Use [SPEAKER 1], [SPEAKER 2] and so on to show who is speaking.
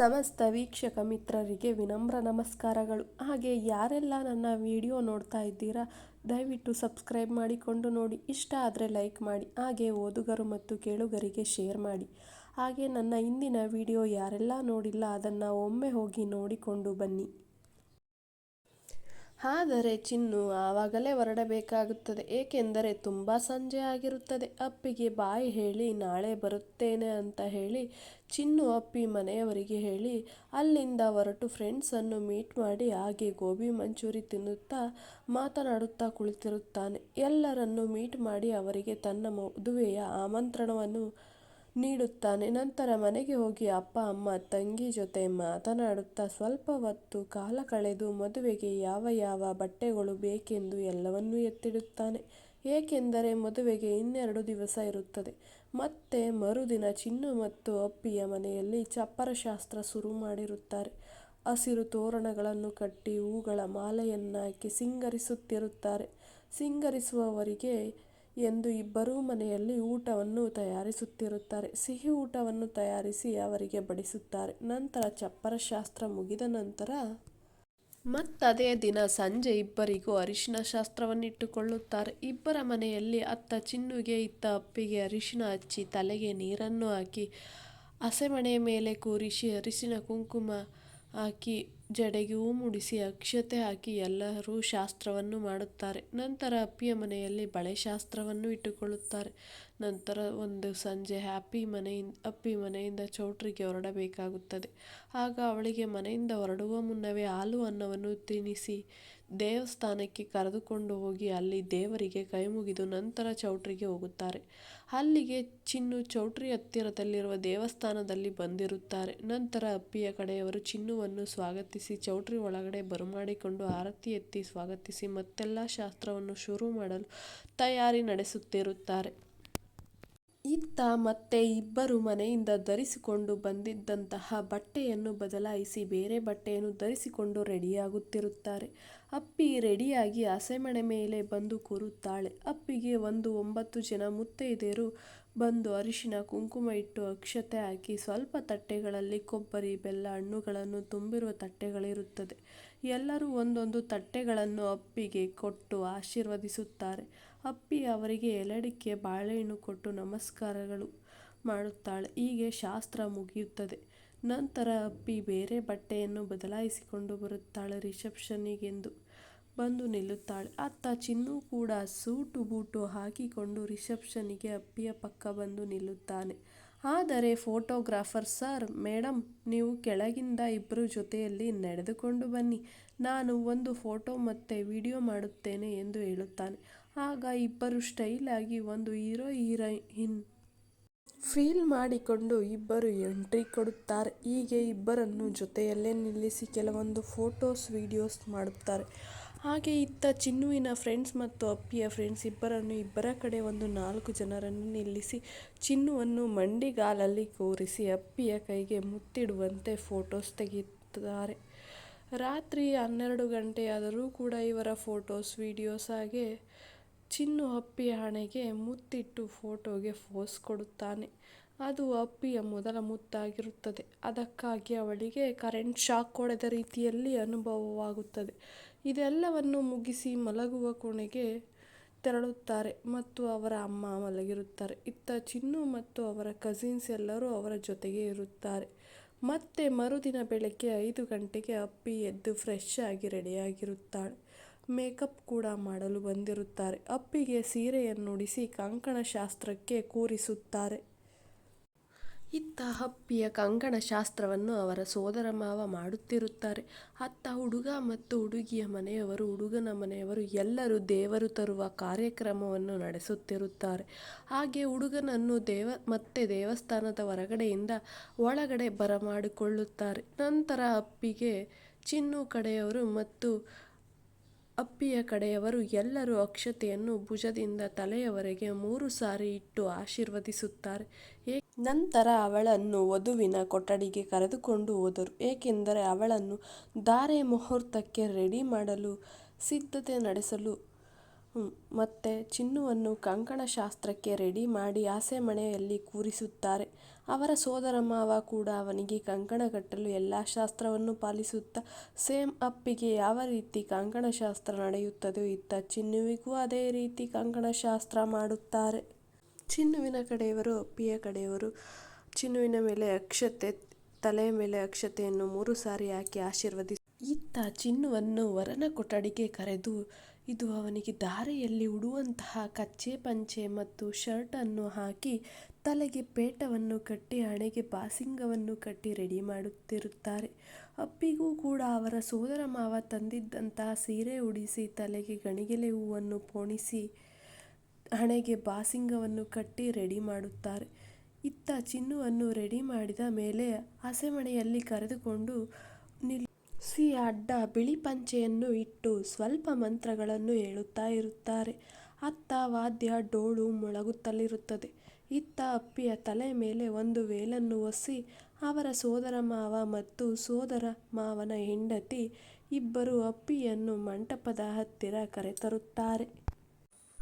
[SPEAKER 1] ಸಮಸ್ತ ವೀಕ್ಷಕ ಮಿತ್ರರಿಗೆ ವಿನಮ್ರ ನಮಸ್ಕಾರಗಳು. ಹಾಗೆ ಯಾರೆಲ್ಲ ನನ್ನ ವಿಡಿಯೋ ನೋಡ್ತಾ ಇದ್ದೀರಾ, ದಯವಿಟ್ಟು ಸಬ್ಸ್ಕ್ರೈಬ್ ಮಾಡಿಕೊಂಡು ನೋಡಿ. ಇಷ್ಟ ಆದರೆ ಲೈಕ್ ಮಾಡಿ, ಹಾಗೆ ಓದುಗರು ಮತ್ತು ಕೇಳುಗರಿಗೆ ಶೇರ್ ಮಾಡಿ. ಹಾಗೆ ನನ್ನ ಇಂದಿನ ವಿಡಿಯೋ ಯಾರೆಲ್ಲ ನೋಡಿಲ್ಲ, ಅದನ್ನು ಒಮ್ಮೆ ಹೋಗಿ ನೋಡಿಕೊಂಡು ಬನ್ನಿ. ಆದರೆ ಚಿನ್ನು ಆವಾಗಲೇ ಹೊರಡಬೇಕಾಗುತ್ತದೆ, ಏಕೆಂದರೆ ತುಂಬ ಸಂಜೆ ಆಗಿರುತ್ತದೆ. ಅಪ್ಪಿಗೆ ಬಾಯಿ ಹೇಳಿ, ನಾಳೆ ಬರುತ್ತೇನೆ ಅಂತ ಹೇಳಿ ಚಿನ್ನು ಅಪ್ಪಿ ಮನೆಯವರಿಗೆ ಹೇಳಿ, ಅಲ್ಲಿಂದ ಹೊರಟು ಫ್ರೆಂಡ್ಸನ್ನು ಮೀಟ್ ಮಾಡಿ ಹಾಗೆ ಗೋಬಿ ಮಂಚೂರಿ ತಿನ್ನುತ್ತಾ ಮಾತನಾಡುತ್ತಾ ಕುಳಿತಿರುತ್ತಾನೆ. ಎಲ್ಲರನ್ನು ಮೀಟ್ ಮಾಡಿ ಅವರಿಗೆ ತನ್ನ ಮದುವೆಯ ಆಮಂತ್ರಣವನ್ನು ನೀಡುತ್ತಾನೆ. ನಂತರ ಮನೆಗೆ ಹೋಗಿ ಅಪ್ಪ, ಅಮ್ಮ, ತಂಗಿ ಜೊತೆ ಮಾತನಾಡುತ್ತಾ, ಸ್ವಲ್ಪ ಹೊತ್ತು ಕಾಲ ಕಳೆದು ಮದುವೆಗೆ ಯಾವ ಯಾವ ಬಟ್ಟೆಗಳು ಬೇಕೆಂದು ಎಲ್ಲವನ್ನೂ ಎತ್ತಿಡುತ್ತಾನೆ. ಏಕೆಂದರೆ ಮದುವೆಗೆ ಇನ್ನೆರಡು ದಿವಸ ಇರುತ್ತದೆ. ಮತ್ತೆ ಮರುದಿನ ಚಿನ್ನು ಮತ್ತು ಅಪ್ಪಿಯ ಮನೆಯಲ್ಲಿ ಚಪ್ಪರ ಶಾಸ್ತ್ರ ಶುರು ಮಾಡಿರುತ್ತಾರೆ. ಹಸಿರು ತೋರಣಗಳನ್ನು ಕಟ್ಟಿ ಹೂಗಳ ಮಾಲೆಯನ್ನಾಕಿ ಸಿಂಗರಿಸುತ್ತಿರುತ್ತಾರೆ. ಸಿಂಗರಿಸುವವರಿಗೆ ಎಂದು ಇಬ್ಬರೂ ಮನೆಯಲ್ಲಿ ಊಟವನ್ನು ತಯಾರಿಸುತ್ತಿರುತ್ತಾರೆ. ಸಿಹಿ ಊಟವನ್ನು ತಯಾರಿಸಿ ಅವರಿಗೆ ಬಡಿಸುತ್ತಾರೆ. ನಂತರ ಚಪ್ಪರ ಶಾಸ್ತ್ರ ಮುಗಿದ ನಂತರ ಮತ್ತದೇ ದಿನ ಸಂಜೆ ಇಬ್ಬರಿಗೂ ಅರಿಶಿನ ಶಾಸ್ತ್ರವನ್ನಿಟ್ಟುಕೊಳ್ಳುತ್ತಾರೆ. ಇಬ್ಬರ ಮನೆಯಲ್ಲಿ ಅತ್ತ ಚಿನ್ನುಗೆ, ಇತ್ತ ಅಪ್ಪಿಗೆ ಅರಿಶಿನ ಹಚ್ಚಿ ತಲೆಗೆ ನೀರನ್ನು ಹಾಕಿ, ಹಸೆಮಣೆಯ ಮೇಲೆ ಕೂರಿಸಿ ಅರಿಶಿನ ಕುಂಕುಮ ಹಾಕಿ ಜಡೆಗೆ ಮುಡಿಸಿ ಅಕ್ಷತೆ ಹಾಕಿ ಎಲ್ಲರೂ ಶಾಸ್ತ್ರವನ್ನು ಮಾಡುತ್ತಾರೆ. ನಂತರ ಅಪ್ಪಿಯ ಮನೆಯಲ್ಲಿ ಬಳೆ ಶಾಸ್ತ್ರವನ್ನು ಇಟ್ಟುಕೊಳ್ಳುತ್ತಾರೆ. ನಂತರ ಒಂದು ಸಂಜೆ ಹ್ಯಾಪಿ ಮನೆಯಿಂದ, ಅಪ್ಪಿ ಮನೆಯಿಂದ ಚೌಟ್ರಿಗೆ ಹೊರಡಬೇಕಾಗುತ್ತದೆ. ಆಗ ಅವಳಿಗೆ ಮನೆಯಿಂದ ಹೊರಡುವ ಮುನ್ನವೇ ಹಾಲು ಅನ್ನವನ್ನು ತಿನ್ನಿಸಿ ದೇವಸ್ಥಾನಕ್ಕೆ ಕರೆದುಕೊಂಡು ಹೋಗಿ ಅಲ್ಲಿ ದೇವರಿಗೆ ಕೈ ಮುಗಿದು ನಂತರ ಚೌಟ್ರಿಗೆ ಹೋಗುತ್ತಾರೆ. ಅಲ್ಲಿಗೆ ಚಿನ್ನು ಚೌಟ್ರಿ ಹತ್ತಿರದಲ್ಲಿರುವ ದೇವಸ್ಥಾನದಲ್ಲಿ ಬಂದಿರುತ್ತಾರೆ. ನಂತರ ಅಪ್ಪಿಯ ಕಡೆಯವರು ಚಿನ್ನುವನ್ನು ಸ್ವಾಗತಿಸಿ ಚೌಟ್ರಿ ಒಳಗಡೆ ಬರಮಾಡಿಕೊಂಡು ಆರತಿ ಎತ್ತಿ ಸ್ವಾಗತಿಸಿ ಮತ್ತೆಲ್ಲ ಶಾಸ್ತ್ರವನ್ನು ಶುರು ಮಾಡಲು ತಯಾರಿ ನಡೆಸುತ್ತಿರುತ್ತಾರೆ. ಇತ್ತ ಮತ್ತೆ ಇಬ್ಬರು ಮನೆಯಿಂದ ಧರಿಸಿಕೊಂಡು ಬಂದಿದ್ದಂತಹ ಬಟ್ಟೆಯನ್ನು ಬದಲಾಯಿಸಿ ಬೇರೆ ಬಟ್ಟೆಯನ್ನು ಧರಿಸಿಕೊಂಡು ರೆಡಿಯಾಗುತ್ತಿರುತ್ತಾರೆ. ಅಪ್ಪಿ ರೆಡಿಯಾಗಿ ಹಸೆಮಣೆ ಮೇಲೆ ಬಂದು ಕೂರುತ್ತಾಳೆ. ಅಪ್ಪಿಗೆ ಒಂದು ಒಂಬತ್ತು ಜನ ಮುತ್ತೈದೆಯರು ಬಂದು ಅರಿಶಿನ, ಕುಂಕುಮ ಇಟ್ಟು ಅಕ್ಷತೆ ಹಾಕಿ ಸ್ವಲ್ಪ ತಟ್ಟೆಗಳಲ್ಲಿ ಕೊಬ್ಬರಿ, ಬೆಲ್ಲ, ಹಣ್ಣುಗಳನ್ನು ತುಂಬಿರುವ ತಟ್ಟೆಗಳಿರುತ್ತದೆ. ಎಲ್ಲರೂ ಒಂದೊಂದು ತಟ್ಟೆಗಳನ್ನು ಅಪ್ಪಿಗೆ ಕೊಟ್ಟು ಆಶೀರ್ವದಿಸುತ್ತಾರೆ. ಅಪ್ಪಿ ಅವರಿಗೆ ಎಲೆಡಿಕೆ ಬಾಳೆಹಣ್ಣು ಕೊಟ್ಟು ನಮಸ್ಕಾರಗಳು ಮಾಡುತ್ತಾಳೆ. ಹೀಗೆ ಶಾಸ್ತ್ರ ಮುಗಿಯುತ್ತದೆ. ನಂತರ ಅಪ್ಪಿ ಬೇರೆ ಬಟ್ಟೆಯನ್ನು ಬದಲಾಯಿಸಿಕೊಂಡು ಬರುತ್ತಾಳೆ ರಿಸೆಪ್ಷನ್ನಿಗೆಂದು. ಬಂದು ನಿಲ್ಲುತ್ತಾಳೆ. ಅತ್ತ ಚಿನ್ನು ಕೂಡ ಸೂಟು ಬೂಟು ಹಾಕಿಕೊಂಡು ರಿಸೆಪ್ಷನ್ನಿಗೆ ಅಪ್ಪಿಯ ಪಕ್ಕ ಬಂದು ನಿಲ್ಲುತ್ತಾನೆ. ಆದರೆ ಫೋಟೋಗ್ರಾಫರ್, ಸರ್ ಮೇಡಮ್ ನೀವು ಕೆಳಗಿಂದ ಇಬ್ಬರು ಜೊತೆಯಲ್ಲಿ ನಡೆದುಕೊಂಡು ಬನ್ನಿ. ನಾನು ಒಂದು ಫೋಟೋ ಮತ್ತು ವಿಡಿಯೋ ಮಾಡುತ್ತೇನೆ ಎಂದು ಹೇಳುತ್ತಾನೆ. ಆಗ ಇಬ್ಬರು ಸ್ಟೈಲಾಗಿ ಒಂದು ಹೀರೋ, ಹೀರೋಯಿನ್ ಫೀಲ್ ಮಾಡಿಕೊಂಡು ಇಬ್ಬರು ಎಂಟ್ರಿ ಕೊಡುತ್ತಾರೆ. ಹೀಗೆ ಇಬ್ಬರನ್ನು ಜೊತೆಯಲ್ಲೇ ನಿಲ್ಲಿಸಿ ಕೆಲವೊಂದು ಫೋಟೋಸ್, ವಿಡಿಯೋಸ್ ಮಾಡುತ್ತಾರೆ. ಹಾಗೆ ಇತ್ತ ಚಿನ್ನುವಿನ ಫ್ರೆಂಡ್ಸ್ ಮತ್ತು ಅಪ್ಪಿಯ ಫ್ರೆಂಡ್ಸ್ ಇಬ್ಬರನ್ನು ಇಬ್ಬರ ಕಡೆ ಒಂದು ನಾಲ್ಕು ಜನರನ್ನು ನಿಲ್ಲಿಸಿ, ಚಿನ್ನುವನ್ನು ಮಂಡಿಗಾಲಲ್ಲಿ ಕೂರಿಸಿ ಅಪ್ಪಿಯ ಕೈಗೆ ಮುತ್ತಿಡುವಂತೆ ಫೋಟೋಸ್ ತೆಗೆಯುತ್ತಾರೆ. ರಾತ್ರಿ ಹನ್ನೆರಡು ಗಂಟೆಯಾದರೂ ಕೂಡ ಇವರ ಫೋಟೋಸ್ ವಿಡಿಯೋಸ್ ಹಾಗೆ ಚಿನ್ನು ಅಪ್ಪಿಯ ಹಣೆಗೆ ಮುತ್ತಿಟ್ಟು ಫೋಟೋಗೆ ಫೋಸ್ ಕೊಡುತ್ತಾನೆ. ಅದು ಅಪ್ಪಿಯ ಮೊದಲ ಮುತ್ತಾಗಿರುತ್ತದೆ. ಅದಕ್ಕಾಗಿ ಅವಳಿಗೆ ಕರೆಂಟ್ ಶಾಕ್ ಹೊಡೆದ ರೀತಿಯಲ್ಲಿ ಅನುಭವವಾಗುತ್ತದೆ. ಇದೆಲ್ಲವನ್ನು ಮುಗಿಸಿ ಮಲಗುವ ಕೋಣೆಗೆ ತೆರಳುತ್ತಾರೆ ಮತ್ತು ಅವರ ಅಮ್ಮ ಮಲಗಿರುತ್ತಾರೆ. ಇತ್ತ ಚಿನ್ನು ಮತ್ತು ಅವರ ಕಸಿನ್ಸ್ ಎಲ್ಲರೂ ಅವರ ಜೊತೆಗೆ ಇರುತ್ತಾರೆ. ಮತ್ತೆ ಮರುದಿನ ಬೆಳಗ್ಗೆ ಐದು ಗಂಟೆಗೆ ಅಪ್ಪಿ ಎದ್ದು ಫ್ರೆಶ್ ಆಗಿ ರೆಡಿಯಾಗಿರುತ್ತಾಳೆ ಮೇಕಪ್ ಕೂಡ ಮಾಡಲು ಬಂದಿರುತ್ತಾರೆ. ಅಪ್ಪಿಗೆ ಸೀರೆಯನ್ನುಡಿಸಿ ಕಂಕಣ ಶಾಸ್ತ್ರಕ್ಕೆ ಕೂರಿಸುತ್ತಾರೆ. ಇತ್ತ ಅಪ್ಪಿಯ ಕಂಕಣ ಶಾಸ್ತ್ರವನ್ನು ಅವರ ಸೋದರ ಮಾವ ಮಾಡುತ್ತಿರುತ್ತಾರೆ. ಅತ್ತ ಹುಡುಗ ಮತ್ತು ಹುಡುಗಿಯ ಮನೆಯವರು, ಹುಡುಗನ ಮನೆಯವರು ಎಲ್ಲರೂ ದೇವರು ತರುವ ಕಾರ್ಯಕ್ರಮವನ್ನು ನಡೆಸುತ್ತಿರುತ್ತಾರೆ. ಹಾಗೆ ಹುಡುಗನನ್ನು ದೇವ, ಮತ್ತೆ ದೇವಸ್ಥಾನದ ಹೊರಗಡೆಯಿಂದ ಒಳಗಡೆ ಬರಮಾಡಿಕೊಳ್ಳುತ್ತಾರೆ. ನಂತರ ಅಪ್ಪಿಗೆ ಚಿನ್ನು ಕಡೆಯವರು ಮತ್ತು ಅಪ್ಪಿಯ ಕಡೆಯವರು ಎಲ್ಲರೂ ಅಕ್ಷತೆಯನ್ನು ಭುಜದಿಂದ ತಲೆಯವರೆಗೆ ಮೂರು ಸಾರಿ ಇಟ್ಟು ಆಶೀರ್ವದಿಸುತ್ತಾರೆ. ನಂತರ ಅವಳನ್ನು ವಧುವಿನ ಕೊಠಡಿಗೆ ಕರೆದುಕೊಂಡು ಹೋದರು. ಏಕೆಂದರೆ ಅವಳನ್ನು ಧಾರೆ ಮುಹೂರ್ತಕ್ಕೆ ರೆಡಿ ಮಾಡಲು ಸಿದ್ಧತೆ ನಡೆಸಲು ಮತ್ತೆ ಚಿನ್ನುವನ್ನು ಕಂಕಣ ಶಾಸ್ತ್ರಕ್ಕೆ ರೆಡಿ ಮಾಡಿ ಆಸೆ ಮನೆಯಲ್ಲಿ ಕೂರಿಸುತ್ತಾರೆ. ಅವರ ಸೋದರ ಮಾವ ಕೂಡ ಅವನಿಗೆ ಕಂಕಣ ಕಟ್ಟಲು ಎಲ್ಲ ಶಾಸ್ತ್ರವನ್ನು ಪಾಲಿಸುತ್ತಾ, ಸೇಮ್ ಅಪ್ಪಿಗೆ ಯಾವ ರೀತಿ ಕಂಕಣ ಶಾಸ್ತ್ರ ನಡೆಯುತ್ತದೆಯೋ ಇತ್ತ ಚಿನ್ನುವಿಗೂ ಅದೇ ರೀತಿ ಕಂಕಣ ಶಾಸ್ತ್ರ ಮಾಡುತ್ತಾರೆ. ಚಿನ್ನುವಿನ ಕಡೆಯವರು ಅಪ್ಪಿಯ ಕಡೆಯವರು, ಚಿನ್ನುವಿನ ಮೇಲೆ ಅಕ್ಷತೆ ತಲೆಯ ಮೇಲೆ ಅಕ್ಷತೆಯನ್ನು ಮೂರು ಸಾರಿ ಹಾಕಿ ಆಶೀರ್ವದಿಸಿ. ಇತ್ತ ಚಿನ್ನುವನ್ನು ವರನ ಕೊಠಡಿಗೆ ಕರೆದು ಇದು ಅವನಿಗೆ ದಾರೆಯಲ್ಲಿ ಉಡುವಂತಹ ಕಚ್ಚೆ ಪಂಚೆ ಮತ್ತು ಶರ್ಟನ್ನು ಹಾಕಿ ತಲೆಗೆ ಪೇಟವನ್ನು ಕಟ್ಟಿ ಹಣೆಗೆ ಬಾಸಿಂಗವನ್ನು ಕಟ್ಟಿ ರೆಡಿ ಮಾಡುತ್ತಿರುತ್ತಾರೆ. ಅಪ್ಪಿಗೂ ಕೂಡ ಅವರ ಸೋದರ ಮಾವ ತಂದಿದ್ದಂತಹ ಸೀರೆ ಉಡಿಸಿ ತಲೆಗೆ ಗಣಿಗೆಲೆ ಹೂವನ್ನು ಪೋಣಿಸಿ ಹಣೆಗೆ ಬಾಸಿಂಗವನ್ನು ಕಟ್ಟಿ ರೆಡಿ ಮಾಡುತ್ತಾರೆ. ಇತ್ತ ಚಿನ್ನುವನ್ನು ರೆಡಿ ಮಾಡಿದ ಮೇಲೆ ಹಸೆಮಣೆಯಲ್ಲಿ ಕರೆದುಕೊಂಡು ನಿಲ್ಲಿಸಿ ಅಡ್ಡ ಬಿಳಿ ಪಂಚೆಯನ್ನು ಇಟ್ಟು ಸ್ವಲ್ಪ ಮಂತ್ರಗಳನ್ನು ಹೇಳುತ್ತಾ ಇರುತ್ತಾರೆ. ಅತ್ತ ವಾದ್ಯ ಡೋಲು ಮೊಳಗುತ್ತಲಿರುತ್ತದೆ. ಇತ್ತ ಅಪ್ಪಿಯ ತಲೆ ಮೇಲೆ ಒಂದು ವೇಲನ್ನು ಹೊಸಿ ಅವರ ಸೋದರ ಮಾವ ಮತ್ತು ಸೋದರ ಮಾವನ ಹೆಂಡತಿ ಇಬ್ಬರು ಅಪ್ಪಿಯನ್ನು ಮಂಟಪದ ಹತ್ತಿರ ಕರೆತರುತ್ತಾರೆ.